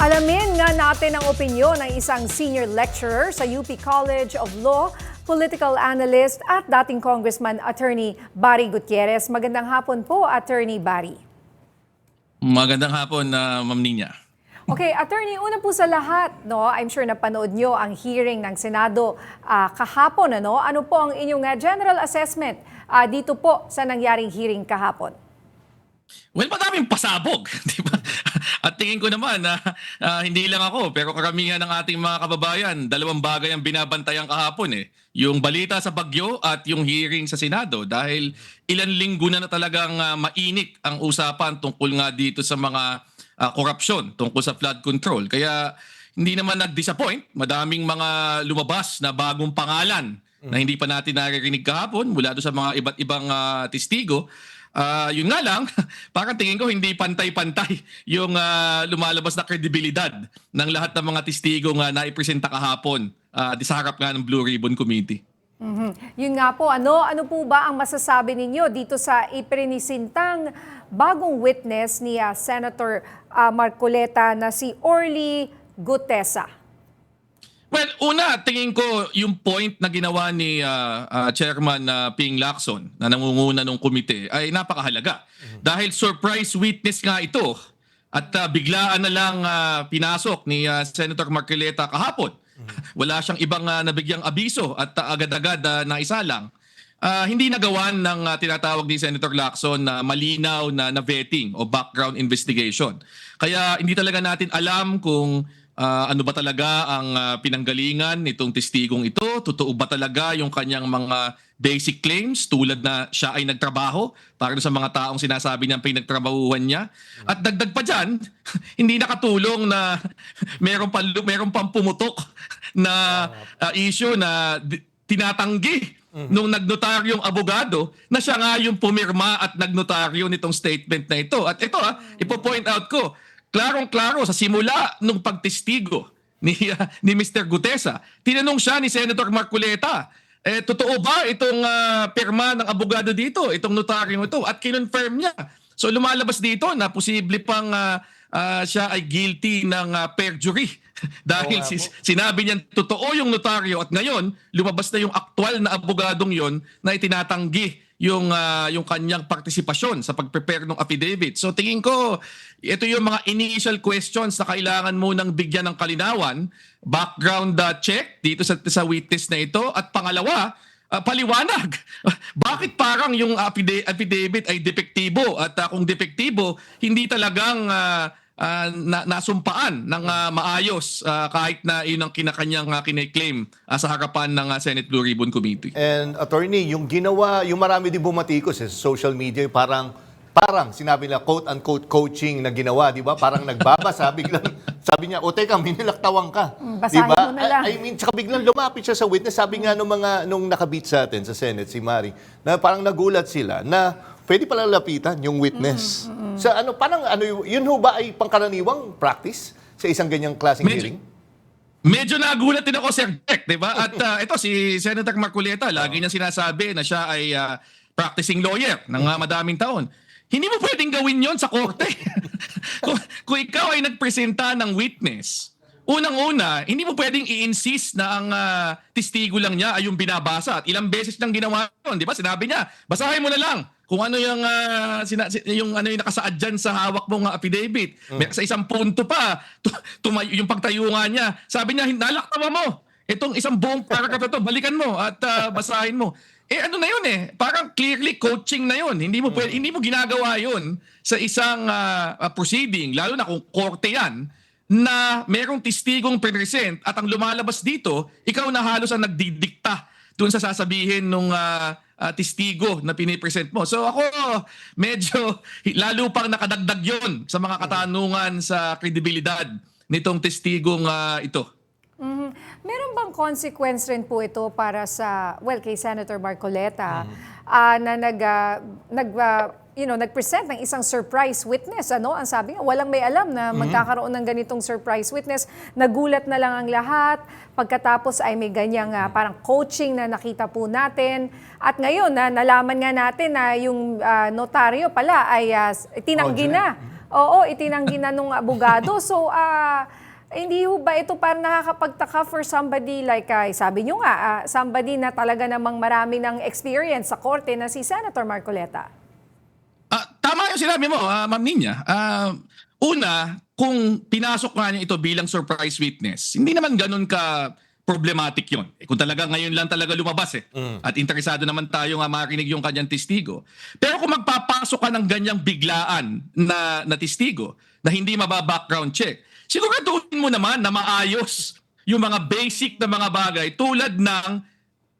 Alamin nga natin ang opinyon ng isang senior lecturer sa UP College of Law, political analyst at dating Congressman Attorney Barry Gutierrez. Magandang hapon po, Attorney Barry. Magandang hapon, na Ma'am Nina. Okay, attorney, una po sa lahat, no, I'm sure napanood nyo ang hearing ng Senado ah, kahapon, ano? Ano po ang inyong ah, general assessment ah, dito po sa nangyaring hearing kahapon? Well, madaming pasabog, di ba? At tingin ko naman na ah, hindi lang ako, pero karamihan ng ating mga kababayan, dalawang bagay ang binabantayan kahapon eh. Yung balita sa Bagyo at yung hearing sa Senado dahil ilan linggo na na talagang ah, mainit ang usapan tungkol nga dito sa mga ah, korupsyon, tungkol sa flood control. Kaya hindi naman nag-disappoint. Madaming mga lumabas na bagong pangalan na hindi pa natin naririnig kahapon mula doon sa mga iba't ibang ah, testigo. Ah, yun nga lang, parang tingin ko hindi pantay-pantay yung ah, lumalabas na kredibilidad ng lahat ng mga testigo nga naipresenta kahapon ah, di sa harap nga ng Blue Ribbon Committee. Mhm. Yun nga po, ano, ano po ba ang masasabi ninyo dito sa iprinisintang bagong witness ni ah, Senator ah, Marcoleta na si Orly Gutesa? Well, una, tingin ko yung point na ginawa ni ah, ah, Chairman ah, Ping Lacson na nangunguna ng komite ay napakahalaga. Dahil surprise witness nga ito at ah, biglaan na lang ah, pinasok ni ah, Senator Marcoleta kahapon. Wala siyang ibang ah, nabigyang abiso at ah, agad-agad uh, naisalang. Ah, hindi nagawan ng ah, tinatawag ni Senator Lacson na malinaw na, na vetting o background investigation. Kaya hindi talaga natin alam kung ah, ano ba talaga ang ah, pinanggalingan nitong testigong ito. Totoo ba talaga yung kanyang mga basic claims tulad na siya ay nagtrabaho para sa mga taong sinasabi niyang pinagtrabahuhan niya. At dagdag pa dyan, hindi nakatulong na meron pa meron pang pumutok na ah, issue na tinatanggi nung nagnotaryong abogado na siya nga yung pumirma at nagnotaryo nitong statement na ito. At ito ha, ipo-point out ko, klarong-klaro sa simula nung pagtestigo ni, ah, ni Mr. Gutesa, tinanong siya ni Senator Marculeta, eh, totoo ba itong ah, pirma ng abogado dito, itong notaryong ito? At kinonfirm niya. So lumalabas dito na posible pang ah, ah, siya ay guilty ng ah, perjury. Dahil nga si, sinabi niya totoo yung notaryo at ngayon lumabas na yung aktual na abogadong yon na itinatanggi yung ah, yung kanyang partisipasyon sa pag-prepare ng affidavit. So tingin ko ito yung mga initial questions na kailangan mo nang bigyan ng kalinawan, background ah, check dito sa sa witness na ito at pangalawa ah, paliwanag. Bakit parang yung affida- affidavit ay depektibo at ah, kung depektibo hindi talagang ah, ah, na, nasumpaan ng ah, maayos ah, kahit na yun ang kinakanyang uh, kiniklaim ah, sa harapan ng ah, Senate Blue Ribbon Committee. And attorney, yung ginawa, yung marami din bumatikos eh, sa social media, parang parang sinabi nila quote-unquote coaching na ginawa, di ba? Parang nagbabasa, biglang sabi niya, o teka, minilaktawan ka. Mm, basahin Di ba? mo na lang. I, I mean, tsaka biglang lumapit siya sa witness. Sabi nga nung mga, nung nakabit sa atin sa Senate, si Mari, na parang nagulat sila na pwede pala lapitan yung witness. Sa ano, parang ano, yun- ho ba ay pangkaraniwang practice sa isang ganyang klaseng Medyo- hearing? Medyo nagulat din ako, Sir Jack, di ba? At ah, ito, si Senator Marculeta, lagi niya sinasabi na siya ay ah, practicing lawyer ng ah, madaming taon. Hindi mo pwedeng gawin yon sa korte. kung, kung ikaw ay nagpresenta ng witness, unang-una, hindi mo pwedeng i-insist na ang ah, testigo lang niya ay yung binabasa. At ilang beses nang ginawa yun, di ba? Sinabi niya, basahin mo na lang kung ano yung ah, sina- si- yung ano yung nakasaad diyan sa hawak mong ah, affidavit. May, sa isang punto pa, tu- tumayo yung pagtayo nga niya. Sabi niya, nalaktawa mo. Itong isang buong paragraph to, balikan mo at ah, basahin mo. Eh ano na yun eh, parang clearly coaching na yun. Hindi mo pwede, hindi mo ginagawa yun sa isang ah, proceeding, lalo na kung korte yan, na merong testigong present at ang lumalabas dito, ikaw na halos ang nagdidikta dun sa sasabihin nung ah, ah, testigo na pinipresent mo. So ako, medyo lalo pang nakadagdag yon sa mga katanungan sa kredibilidad nitong testigong ah, ito. Mhm. Meron bang consequence rin po ito para sa, well, kay Senator Marcoleta ah, na nag, ah, nag ah, you know, nag-present ng isang surprise witness. Ano? Ang sabi nga, walang may alam na magkakaroon ng ganitong surprise witness. Nagulat na lang ang lahat. Pagkatapos ay may ganyang ah, parang coaching na nakita po natin. At ngayon, na nalaman nga natin na yung ah, notaryo pala ay ah, tinanggi na. Oo, itinanggi na nung abogado. So, hindi ho ba ito parang nakakapagtaka for somebody like, ah, sabi nyo nga, ah, somebody na talaga namang marami ng experience sa korte na si Senator Marcoleta? Ah, tama yung sinabi mo, ah, Ma'am Ninya. Ah, una, kung pinasok nga niya ito bilang surprise witness, hindi naman ganun ka problematic yon. Eh, kung talaga ngayon lang talaga lumabas eh. At interesado naman tayo nga marinig yung kanyang testigo. Pero kung magpapasok ka ng ganyang biglaan na, na testigo na hindi maba-background check, siguraduhin mo naman na maayos yung mga basic na mga bagay tulad ng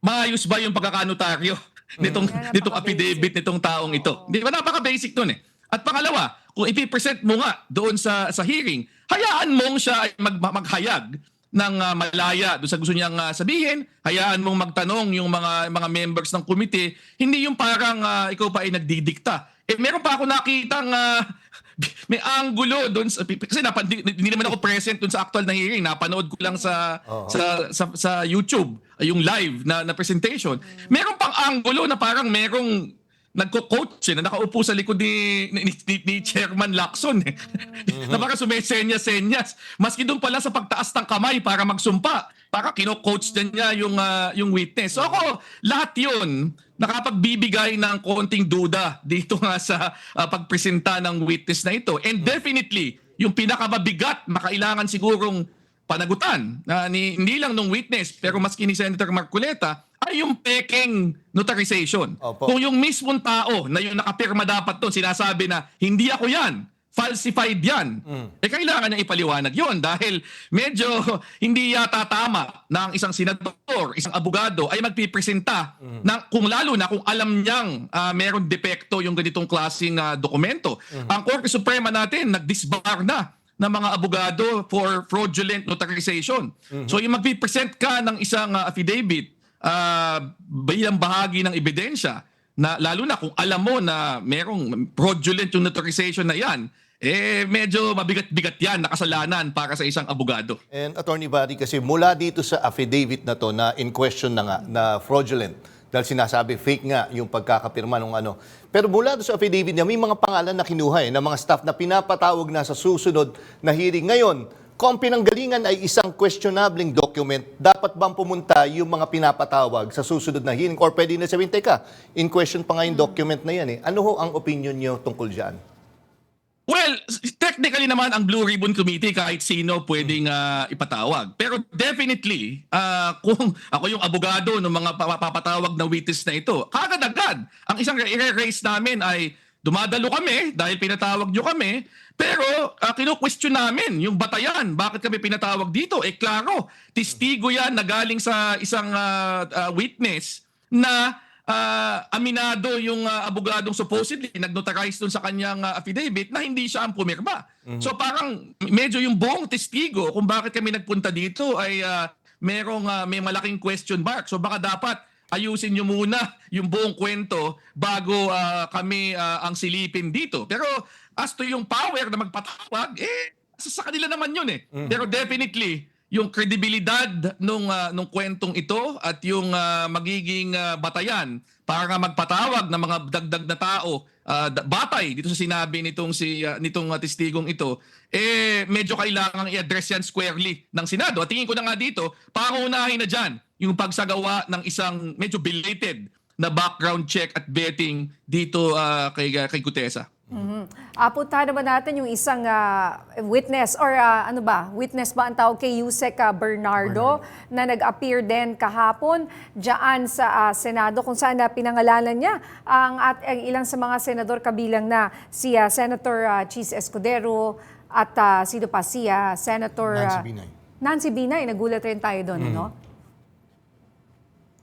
maayos ba yung pagkakanotaryo nitong Yan, nitong affidavit nitong taong ito. Di ba napaka-basic nun eh. At pangalawa, kung ipipresent mo nga doon sa sa hearing, hayaan mong siya ay mag, maghayag ng ah, malaya doon sa gusto niyang ah, sabihin, hayaan mong magtanong yung mga mga members ng committee, hindi yung parang ah, ikaw pa ay nagdidikta. Eh meron pa ako nakitang ah, may angulo doon sa kasi napandi, hindi naman ako present doon sa actual na hearing, napanood ko lang sa sa, sa sa YouTube yung live na na presentation. Meron pang angulo na parang merong nagko-coach eh, na nakaupo sa likod ni, ni, ni, ni Chairman Lacson eh. na parang sumesenyas-senyas. Maski doon pala sa pagtaas ng kamay para magsumpa. Para kino-coach din niya yung, ah, yung witness. So ako, lahat yun nakapagbibigay ng konting duda dito nga sa ah, pagpresenta ng witness na ito. And definitely, yung pinakamabigat, makailangan sigurong panagutan na ni, hindi lang nung witness pero maski ni Senator Marcoleta ay yung peking notarization. Opo. Kung yung mismong tao na yung nakapirma dapat doon sinasabi na hindi ako yan, falsified yan, eh kailangan niya ipaliwanag yon dahil medyo hindi yata tama na ang isang senador, isang abogado ay magpipresenta ng, kung lalo na kung alam niyang ah, meron depekto yung ganitong klaseng ah, dokumento. Ang Korte Suprema natin nag-disbar na ng mga abogado for fraudulent notarization. So yung magpipresent ka ng isang ah, affidavit ah, bilang bahagi ng ebidensya na lalo na kung alam mo na merong fraudulent yung notarization na yan, eh medyo mabigat-bigat yan na kasalanan para sa isang abogado. And Attorney Barry, kasi mula dito sa affidavit na to na in question na nga, na fraudulent, dahil sinasabi fake nga yung pagkakapirma ng ano. Pero mula doon sa affidavit niya, may mga pangalan na kinuha eh, ng mga staff na pinapatawag na sa susunod na hearing. Ngayon, kung ang pinanggalingan ay isang questionabling document, dapat bang pumunta yung mga pinapatawag sa susunod na hearing? Or pwede na sabihin, teka, in question pa nga yung document na yan eh. Ano ho ang opinion niyo tungkol dyan? Well, technically naman ang Blue Ribbon Committee kahit sino pwedeng ah, ipatawag. Pero definitely, ah, kung ako yung abogado ng mga pa- papatawag na witness na ito, kagad-agad, ang isang i-raise namin ay dumadalo kami dahil pinatawag nyo kami, pero uh, kino-question namin yung batayan. Bakit kami pinatawag dito? Eh klaro, testigo yan na galing sa isang ah, ah, witness na ah, aminado yung ah, abogadong supposedly nag-notarize dun sa kanyang ah, affidavit na hindi siya ang pumirma. So parang medyo yung buong testigo kung bakit kami nagpunta dito ay ah, merong ah, may malaking question mark. So baka dapat ayusin nyo muna yung buong kwento bago ah, kami ah, ang silipin dito. Pero as to yung power na magpatawag, eh, sa, kanila naman yun eh. Pero definitely, yung kredibilidad nung ah, nung kwentong ito at yung ah, magiging ah, batayan para magpatawag ng mga dagdag na tao da- batay dito sa sinabi nitong si ah, nitong ah, testigong ito eh medyo kailangang i-address yan squarely ng Senado. At tingin ko na nga dito pangunahin na diyan yung pagsagawa ng isang medyo belated na background check at vetting dito ah, kay kay Gutesa. Apunta naman natin yung isang ah, witness or ah, ano ba, witness ba ang tawag kay Yusek ah, Bernardo, na nag-appear din kahapon diyan sa ah, Senado kung saan na pinangalanan niya ang, at, ang ilang sa mga senador kabilang na si ah, Senator ah, Cheese Escudero at ah, sino pa si ah, Senator Nancy Binay. Nancy Binay, nagulat rin tayo doon, ano?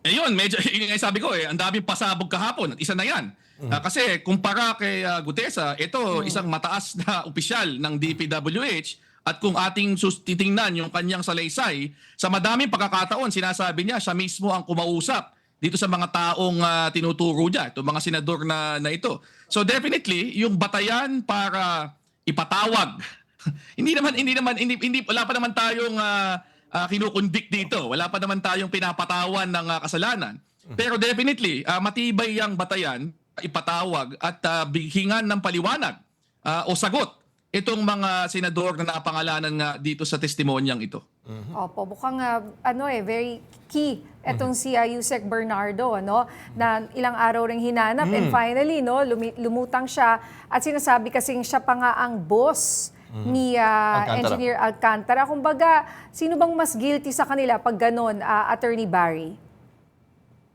Eh yun, medyo, yun nga yung sabi ko eh, ang daming pasabog kahapon at isa na yan. Ah, kasi kumpara kay ah, Gutesa, ito isang mataas na opisyal ng DPWH at kung ating titingnan yung kanyang salaysay, sa madaming pagkakataon sinasabi niya siya mismo ang kumausap dito sa mga taong ah, tinuturo niya, itong mga senador na, na ito. So definitely, yung batayan para ipatawag hindi naman hindi naman hindi, hindi wala pa naman tayong uh, kinukonvict dito. Wala pa naman tayong pinapatawan ng ah, kasalanan. Pero definitely, ah, matibay ang batayan ipatawag at uh, bighingan ng paliwanag ah, o sagot itong mga senador na napangalanan nga dito sa testimonyang ito. Opo, mukhang ah, ano eh, very key etong si ah, Yusek Bernardo, no? Na ilang araw ring hinanap and finally, no, lumi- lumutang siya at sinasabi kasing siya pa nga ang boss ni ah, Alcantara. Engineer Alcantara. Kumbaga, sino bang mas guilty sa kanila pag ganun, ah, Attorney Barry?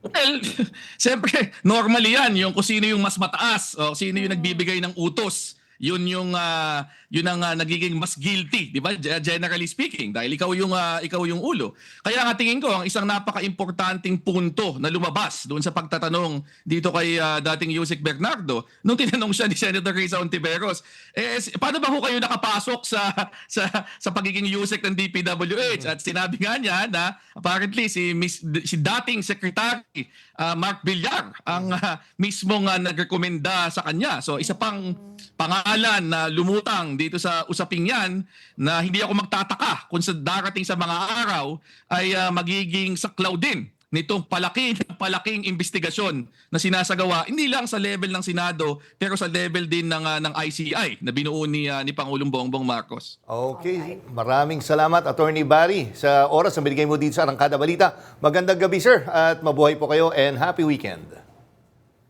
Well, siyempre, normally yan, yung kung sino yung mas mataas o sino yung nagbibigay ng utos. Yun yung ah, yun ang ah, nagiging mas guilty, 'di ba? Ge- Generally speaking, dahil ikaw yung ah, ikaw yung ulo. Kaya nga tingin ko ang isang napaka-importanting punto na lumabas doon sa pagtatanong dito kay ah, dating Yusek Bernardo nung tinanong siya ni Senator Risa Ontiveros, eh paano ba ho kayo nakapasok sa sa sa pagiging Yusek ng DPWH? At sinabi nga niya na apparently si Miss, si dating Secretary ah, Mark Villar ang ah, mismong ah, nagrekomenda sa kanya. So isa pang pangalan na lumutang dito sa usaping yan na hindi ako magtataka kung sa darating sa mga araw ay ah, magiging saklaw din nitong palaki palaking investigasyon na sinasagawa hindi lang sa level ng Senado pero sa level din ng ah, ng ICI na binuo ni ah, ni Pangulong Bongbong Marcos. Okay, maraming salamat Attorney Barry sa oras na binigay mo dito sa Arangkada Balita. Magandang gabi sir at mabuhay po kayo and happy weekend.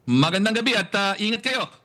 Magandang gabi at ah, ingat kayo.